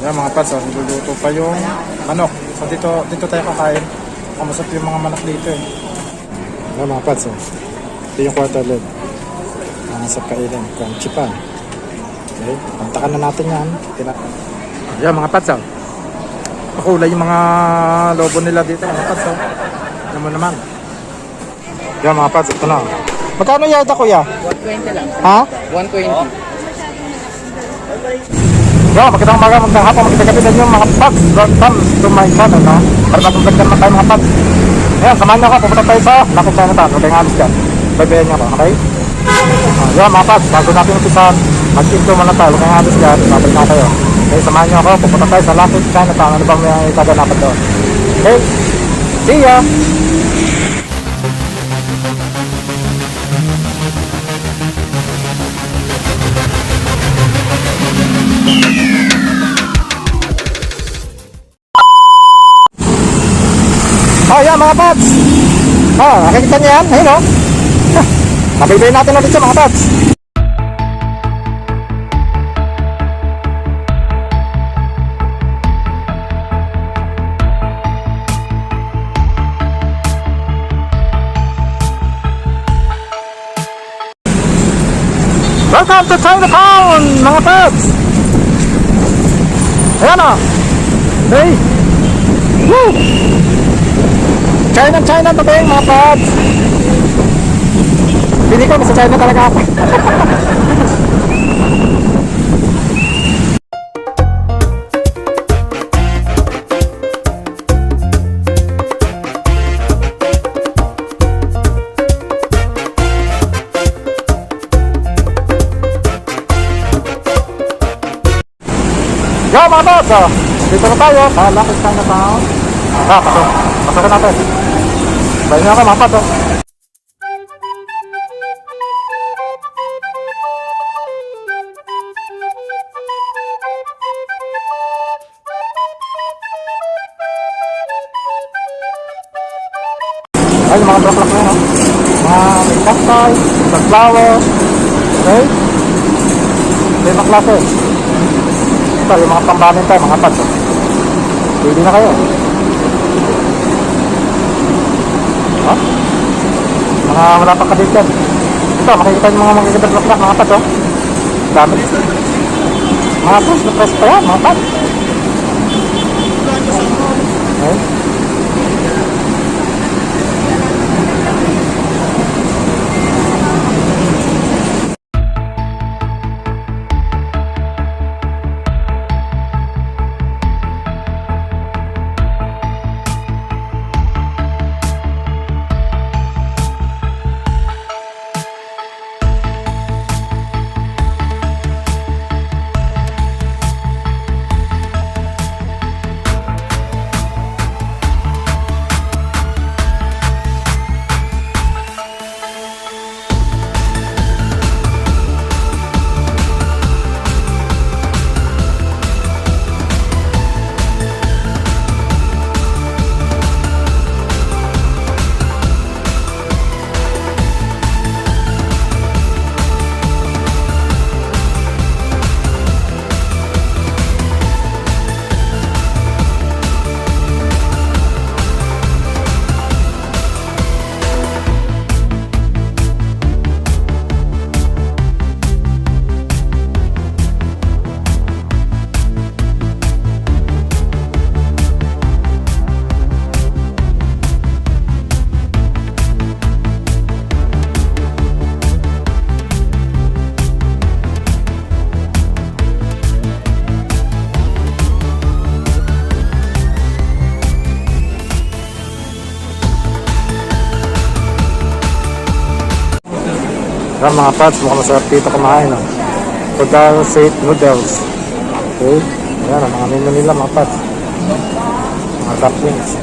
Yan mga pads, oh, niluluto pa yung manok. So dito, dito tayo kakain. Kamusap yung mga manok dito eh. Yan mga pads, oh. Ito yung quarter leg. Sa kainin, crunchy pa. Okay, pantakan na natin yan. Tina yan mga pads, oh. Pakulay yung mga lobo nila dito, mga pads, oh. Naman naman. Yan mga pads, ito na. Magkano yata kuya? 120 lang. Ha? 120. Yo, magandang umaga, magandang hapon, magandang gabi sa inyo mga pads. Welcome to my channel, no? Para bagong vlog naman tayo mga pads. Ayan, samahan niyo ako, pupunta tayo sa Lucky Chinatown. Huwag kayong alis dyan. Baybayan niyo ako, okay? Uh, yan mga pads, bago natin umpisan, mag-intro muna tayo. Huwag kayong alis dyan, babalik na kayo. Okay, samahan niyo ako, pupunta tayo sa Lucky Chinatown. Ano bang may kaganapan doon? Okay? See ya! Oh, yan mga pads. Oh, nakikita niyo yan? Ayun oh. Nabibayin natin ulit siya mga pads. Welcome to Chinatown, mga pads. Ayan. Hey. Woo! China, China to yung mga pads. Pili ko, sa China talaga ako. Yo mga pads, oh. dito na tayo sa Lucky Chinatown. Ah, pasok. Pasokan natin. Bayan niyo ako mga pads, oh. Ay, yung mga bulaklak na yun, oh. Mga may sunflower, okay? May mga klase. Yung mga pambanin tayo, mga pads. Pwede na kayo. Ha? Mga wala pang kadit yan. Ito, makikita yung mga bulaklak, mga pads, oh. Dami. Mga pads, na-press pa yan, mga pads. Yan mga pads, mukhang masarap dito kumain. Oh. Pagka safe noodles. Okay. Yan mga menu nila mga pads. Mga dumplings.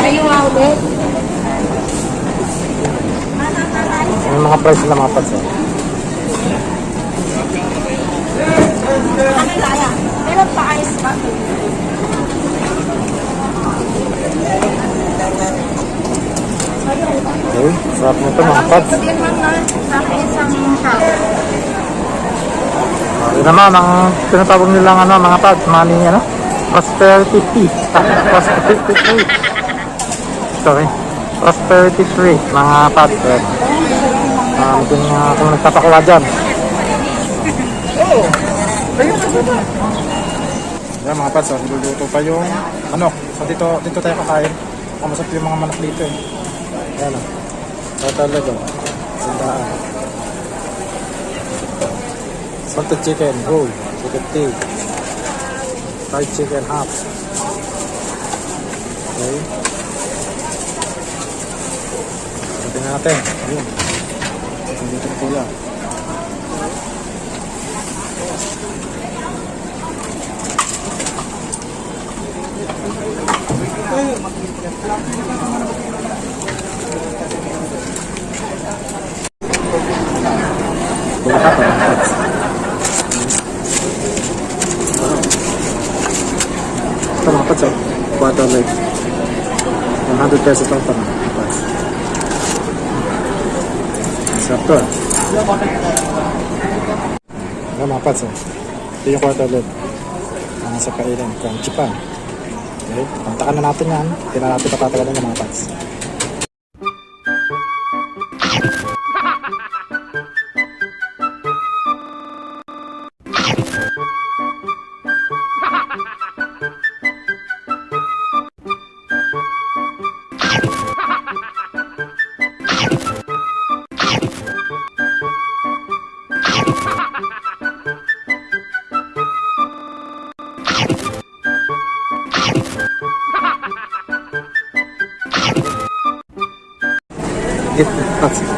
Yan yung mga price nila mga pads. Oh. Meron pa ice pa. Okay. Sarap mga pads. Na sa akin isang cup. Yun naman, ang tinatawag nilang ano, mga pads, money, ano, prosperity fee. prosperity tree. Sorry. Prosperity tree, mga pads. Eh. Um, dun nga kung nagpapakuha dyan. Yan mga pads, oh, niluluto pa yung manok. So dito, dito tayo kakain. Kamasap yung mga manok dito eh. Yan o. So talaga. Sandaan. Salted chicken, whole. Chicken tea. Fried chicken, half. Okay. Tingnan natin. Ayun. Dito na kuya. Kuya ka pa. Ito mga pads, oh. Quarter leg. 100 pesos lang ito mga pads. Sarap to ah. Ayan mga pads, oh. Ito yung quarter leg. Ang sa kailan, crunchy pa. Okay, pantakan na natin yan. Hindi na natin patatagalin yung mga pads. Get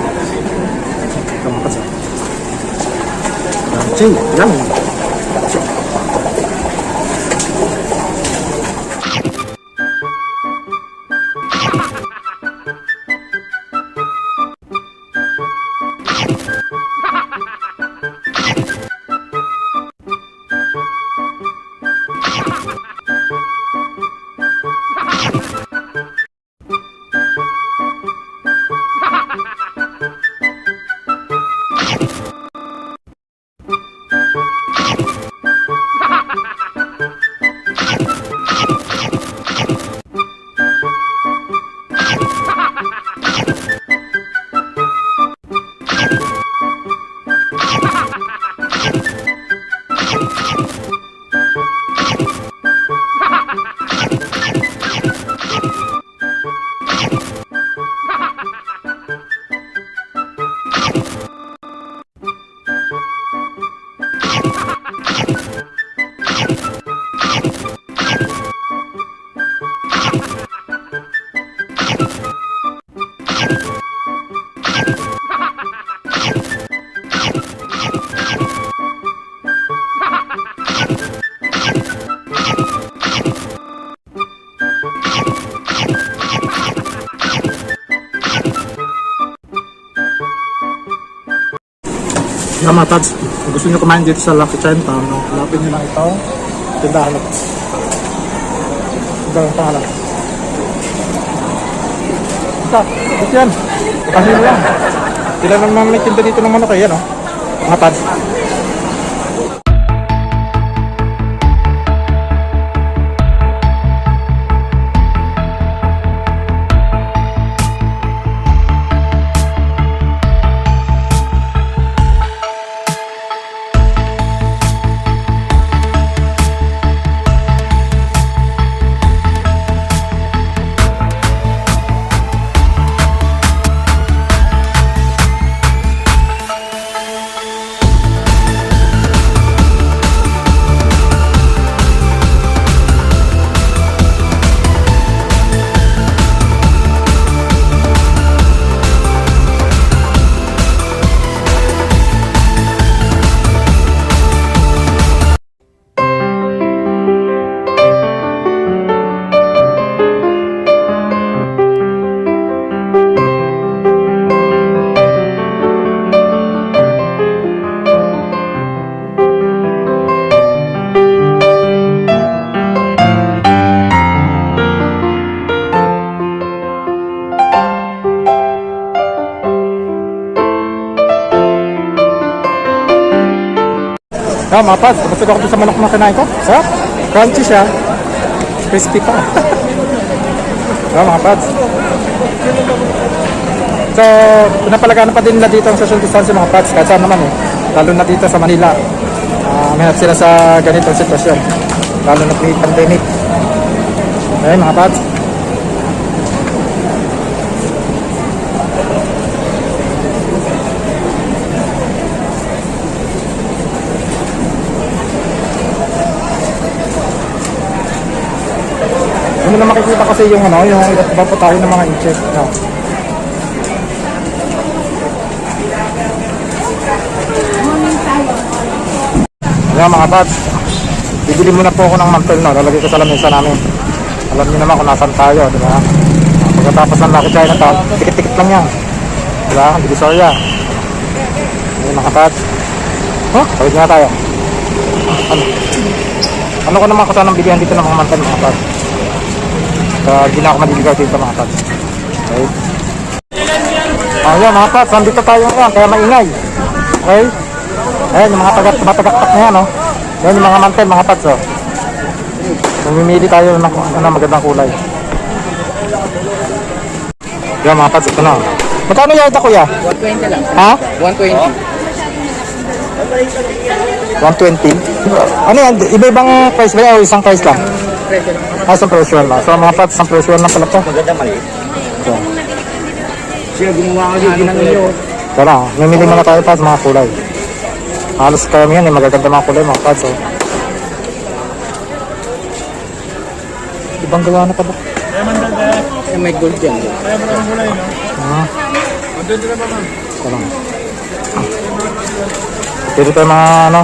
pads. Ito mga pads, oh. Crunchy, yummy. Yung mga pads, kung gusto nyo kumain dito sa Lucky Chinatown, no? hanapin nyo lang ito. Tindahan na. Ito ang pangalan. Ito, ito yan. Kasi lang. Sila naman may tinda dito ng manok eh, yan o. Mga pads. Ah, mga pads, busog ako sa manok na kinain ko. Sarap. Crunchy siya. Crispy pa. ah, mga pads. So, pinapalagaan pa din nila dito ang social distancing mga pads. Kahit saan naman eh. Lalo na dito sa Manila. Uh, mahirap sila sa ganitong sitwasyon. Lalo na may pandemic. Okay, mga pads. Ano na makikita kasi yung ano, yung iba't iba po tayo ng mga inches. No? Ayan mga pads, bibili muna po ako ng mantel no, lalagay ko sa lamesa namin. Alam niyo naman kung nasan tayo, di ba? Pagkatapos ng Lucky Chinatown, tikit-tikit lang yan. Di ba? Divisoria. Ayan mga pads. Huh? Tawid nga tayo. Ano? Ano ko naman kasanang bilihan dito ng mga mantel mga pads? Kaya hindi na ako maliligaw dito mga pads. Okay? Ayan mga pads, nandito tayo ngayon, kaya maingay. Okay? Ayan, yung mga tagat, tumatagaktak na yan, oh. Ayan, yung mga mantel, mga pads, oh. Mamimili tayo ng ano, magandang kulay. Ayan, mga pads, ito na. Magkano yata, kuya? 120 lang. Ha? 120. 120? Ano yan? Iba-ibang price ba yan o isang price lang? Presyo lang. Ah, isang presyo lang. So, mga pads, isang presyo lang pala to. Maganda maliit. So, Siya gumawa yung ginang iyo. Tara, mamili muna tayo pads, mga kulay. Halos kami yan, eh, magaganda mga kulay, mga pads, oh. Ibang gawa na pa ba? Eh, may gold yan. Ah. Ito lang. Pwede tayo mga ano,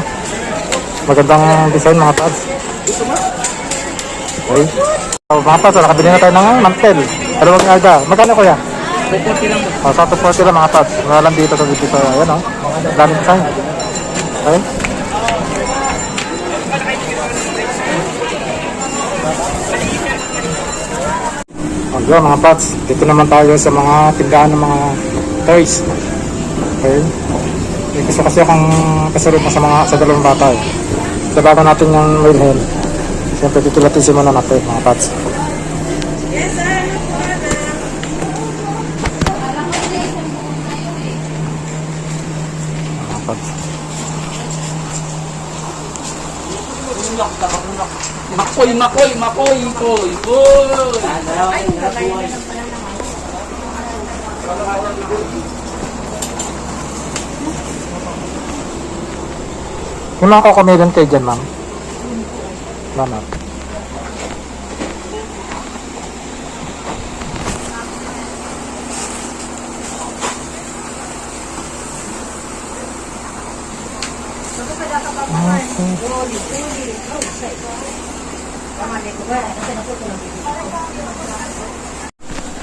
magandang design mga pads. Okay. So, mga pads, oh, nakabili na tayo ng mantel. Dalawang aga. Magkano kuya? 240 lang. Oh, sa 240 lang mga pads. Wala lang dito sa dito. Ayan oh. Daming design. Okay. Oh, yun, mga pads. Dito naman tayo sa mga tindahan ng mga toys. Okay. May kasi akong kasalubong sa mga sa dalawang bata eh. Sa bago natin yung Wilhelm. Siyempre dito latisin muna natin mga pads. Mga pads. Makoy, makoy, makoy, koy, koy. Yung mga kokomelon kayo dyan, ma'am? Wala na.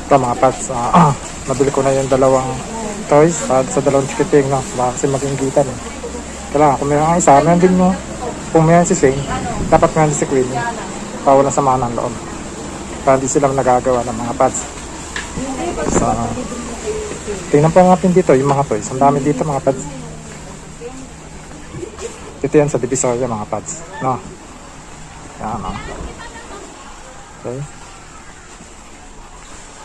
Ito mga pads, ah, nabili ko na yung dalawang toys at sa dalawang chikiting, no? Baka kasi mag-inggitan, eh. Kailangan, kung mayroon ang isa, meron din mo. Kung mayroon si Shane, dapat meron si Queen. Para walang sama ng loob. Para hindi sila nagagawa ng mga pads. So, tingnan po natin dito, yung mga toys. Ang dami dito mga pads. Dito yan sa Divisoria mga pads. No? Yan, no? Okay.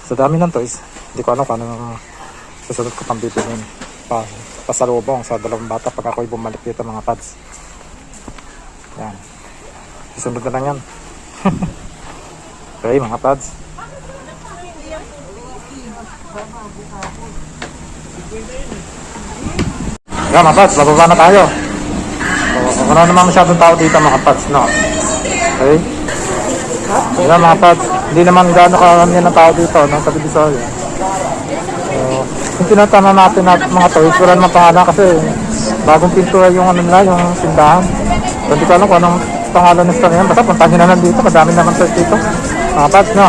Sa dami ng toys, hindi ko alam kung ano susunod ko pang bibilin pa pasalubong sa dalawang bata pag ako'y bumalik dito mga pads. Yan. Susunod na lang yan. okay mga pads. Yan mga pads, bababa na tayo. So, wala naman masyadong tao dito mga pads, no? Okay? Yan mga pads, hindi naman gaano karami ng tao dito, no? Sa Divisoria. So, yung tinatama natin natin mga toys, wala naman pangalan kasi bagong pintura yung ano nila, yung tindahan. Hindi ko alam kung anong pangalan ng store yan. Basta puntahan nyo na lang dito, madami naman toys dito. Mga pads, no?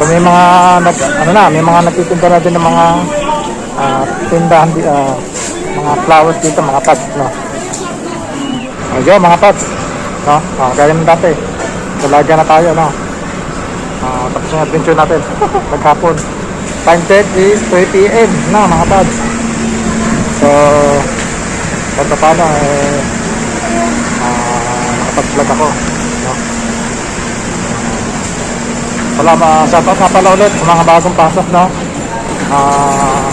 So, may mga nag, ano na, may mga nagtitinda na din ng mga ah, tindahan, di- ah, mga flowers dito, mga pads, no? Ayun, mga pads. No? Ah, gaya ng dati. Dalaga na tayo, no? Ah, tapos yung adventure natin. Naghapon. Time check is 3 p.m. na mga pads. So, kahit pa paano eh, ah, nakapag-vlog ako. No? Salamat, shoutout nga pala ulit sa mga bagong pasok, no? Ah,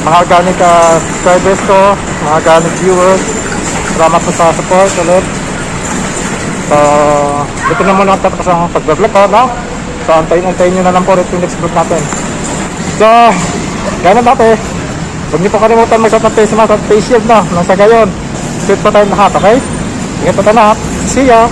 mga organic uh, subscribers ko, mga organic viewers, salamat po sa support ulit. So, ito na muna tapos ang pag-vlog ko, no? So, antayin-antayin nyo na lang po rin yung next vlog natin. So, gano'n natin. Huwag niyo po kalimutan face mask at face shield, no? Nang sa gayon, fit pa tayong lahat, okay? Ingat po tayo lahat. See ya!